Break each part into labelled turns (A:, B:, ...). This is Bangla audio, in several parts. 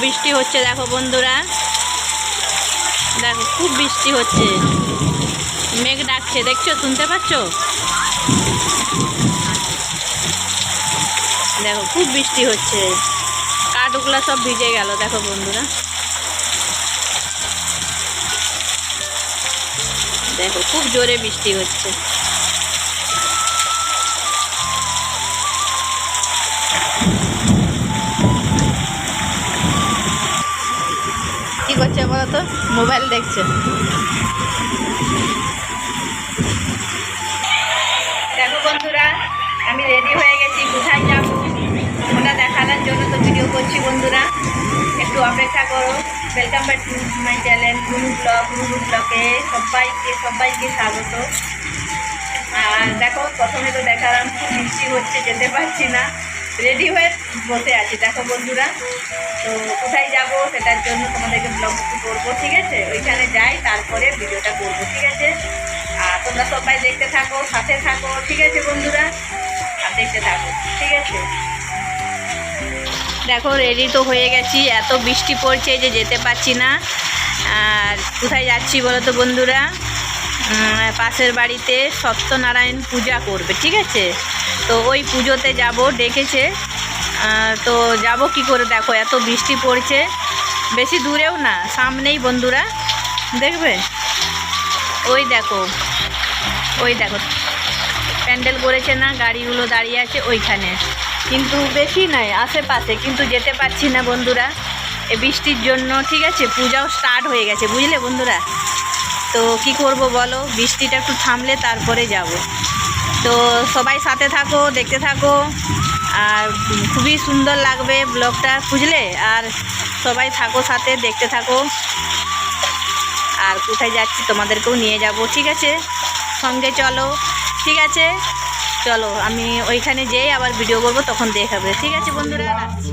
A: বৃষ্টি হচ্ছে, দেখো বন্ধুরা। দেখো, খুব বৃষ্টি হচ্ছে। মেঘ ডাকছে, দেখছ? শুনতে পাচ্ছ? দেখো, খুব বৃষ্টি হচ্ছে। কাঠগুলা সব ভিজে গেল, দেখো বন্ধুরা। দেখো, খুব জোরে বৃষ্টি হচ্ছে। করছে বলো তো মোবাইল দেখছে। দেখো বন্ধুরা, আমি রেডি হয়ে গেছি, কোথায় যাব? ওটা দেখানোর জন্য তো ভিডিও করছি বন্ধুরা। একটু অপেক্ষা করো। Welcome back to my channel Guru blog গুরু ব্লগে সবাইকে সবাইকে স্বাগত। আর দেখো, প্রথমে তো দেখালাম, খুব বৃষ্টি হচ্ছে, যেতে পারছি না। রেডি হয়ে বসে আছি। দেখো বন্ধুরা, তো কোথায় যাব সেটার জন্য তোমাদেরকে ব্লগ করব ঠিক আছে? ওইখানে যাই, তারপরে ভিডিওটা করব, ঠিক আছে? আর তোমরা সবাই দেখতে থাকো, সাথে থাকো, ঠিক আছে বন্ধুরা? আর দেখতে থাকো, ঠিক আছে? দেখো রেডি তো হয়ে গেছি। এত বৃষ্টি পড়ছে যে যেতে পারছি না। আর কোথায় যাচ্ছি বলো তো বন্ধুরা? পাশের বাড়িতে সত্যনারায়ণ পূজা করবে, ঠিক আছে? তো ওই পুজোতে যাব ডেকেছে। তো যাব কি করে দেখো, এত বৃষ্টি পড়ছে। বেশি দূরেও না, সামনেই বন্ধুরা, দেখবে? ওই দেখো ওই দেখো, প্যান্ডেল করেছে না, গাড়িগুলো দাঁড়িয়ে আছে ওইখানে। কিন্তু বেশি নয় আশেপাশে, কিন্তু যেতে পারছি না বন্ধুরা। এ বৃষ্টির জন্য, ঠিক আছে, পূজাও স্টার্ট হয়ে গেছে, বুঝলে বন্ধুরা? তো কি করব বলো, বৃষ্টিটা একটু থামলে তারপরে যাব। তো সবাই সাথে থাকো দেখতে থাকো। আর খুবই সুন্দর লাগবে ব্লগটা বুঝলে? আর সবাই থাকো সাথে দেখতে থাকো। আর কোথায় যাচ্ছি তোমাদেরকেও নিয়ে যাব ঠিক আছে? সঙ্গে চলো ঠিক আছে? চলো আমি ওইখানে যেয়ে আবার ভিডিও করব তখন দেখাবে। ঠিক আছে বন্ধুরা রাখছি।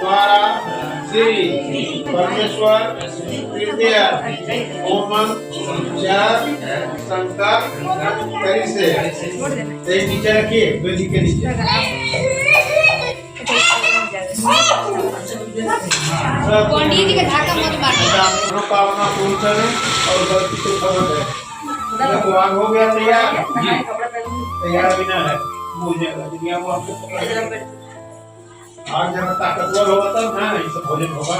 B: द्वारा श्री परमेश्वर ओमन करी से नीचे रखिए के नीचे पूर्ण करें और गलती से खबर है भगवान हो गया तैयार तैयार बिना है जाएगा दुनिया को आपको पकड़ लेगा। आज जब ताकतवर होगा तब ना ये सब भोजन होगा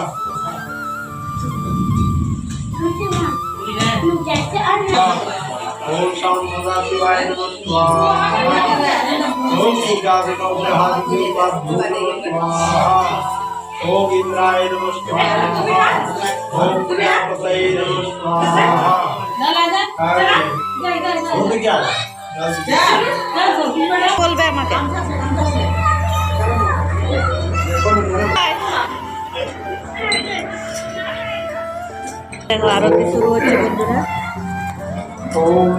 B: ओम शाम सदा शिवाय नमः शिवाय ओम पूजा विनौ हाथ की बात भूल स्वाहा ओम इंद्राय नमः स्वाहा ओम प्रजापतये नमः स्वाहा अरे हो गया
A: বলবে আমাকে দেখো আরতি শুরু হচ্ছে বন্ধুরা
B: ओम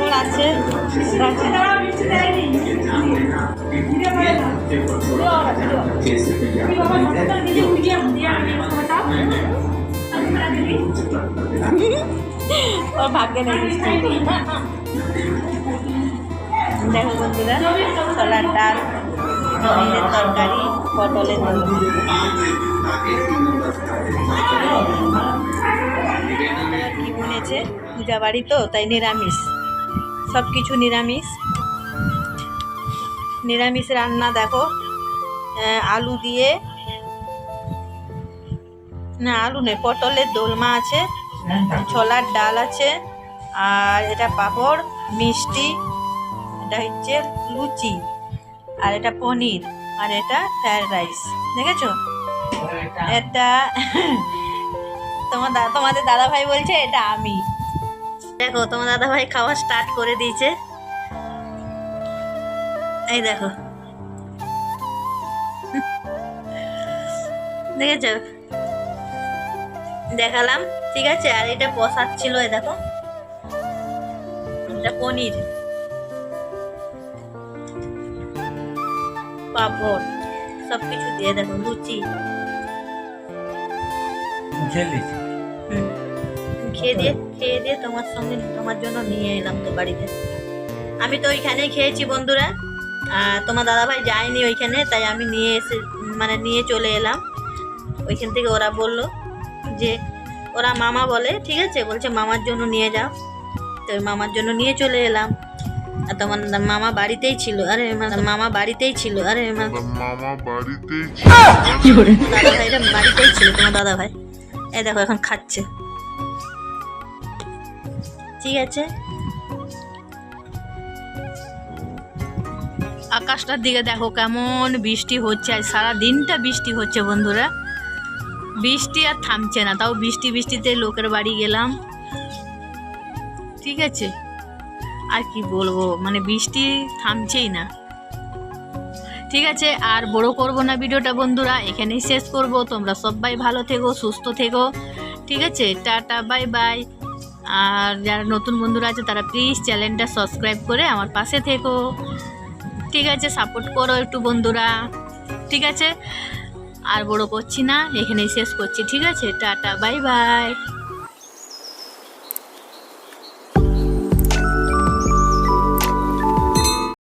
B: পাঁপড় আছে।
A: ওর ভাগ্যে নেই দেখো বন্ধুরা ছোলার ডাল পনিরের তরকারি, পটলের কি বলেছে? পূজা বাড়ি তো, তাই নিরামিষ। সব কিছু নিরামিষ। নিরামিষ রান্না দেখো। আলু দিয়ে। না আলু নেই পটলের দোলমা আছে ছোলার ডাল আছে আর এটা পাঁপড় মিষ্টি এটা হচ্ছে লুচি আর এটা পনির আর এটা ফ্রায়েড রাইস দেখেছ? এটা তোমার তোমাদের দাদা ভাই বলছে এটা আমি। দেখো তোমার দাদা ভাই খাওয়া স্টার্ট করে দিয়েছে। এই দেখো। দেখেছ? দেখালাম ঠিক আছে? আর এটা প্রসাদ ছিল এই দেখো। এটা পনির। পাঁপড়। সব কিছু দিয়ে দেখো লুচি। খেয়ে দিয়ে খেয়ে দিয়ে তোমার সঙ্গে তোমার জন্য নিয়ে এলাম তো বাড়িতে। আমি তো ওইখানেই খেয়েছি বন্ধুরা। আর তোমার দাদাভাই যায়নি ওইখানে তাই আমি নিয়ে এসে মানে নিয়ে চলে এলাম। ওইখান থেকে ওরা বলল যে ওরা মামা বলে ঠিক আছে? বলছে মামার জন্য নিয়ে যাও। তো মামার জন্য নিয়ে চলে এলাম। আর তোমার মামা বাড়িতেই ছিল। আরে মামা বাড়িতেই ছিল। আরে
C: মামা বাড়িতেই
A: দাদা ভাইটা বাড়িতেই ছিল তোমার দাদা ভাই এই দেখো এখন খাচ্ছে। ঠিক আছে? আকাশটার দিকে দেখো কেমন বৃষ্টি হচ্ছে আজ সারা দিনটা বৃষ্টি হচ্ছে বন্ধুরা। বৃষ্টি আর থামছে না, তাও বৃষ্টি বৃষ্টিতে লোকের বাড়ি গেলাম। ঠিক আছে? আর কি বলব মানে বৃষ্টি থামছেই না। ঠিক আছে, আর বড় করব না ভিডিওটা বন্ধুরা, এখানেই শেষ করব। তোমরা সবাই ভালো থেকো, সুস্থ থেকো। ঠিক আছে, টাটা, বাই বাই। আর যারা নতুন বন্ধুরা আছে, তারা প্লিজ চ্যানেলটা সাবস্ক্রাইব করে আমার পাশে থেকো। ঠিক আছে সাপোর্ট করো একটু বন্ধুরা। ঠিক আছে? আর বড় করছি না, এখানেই শেষ করছি। ঠিক আছে? Tata bye bye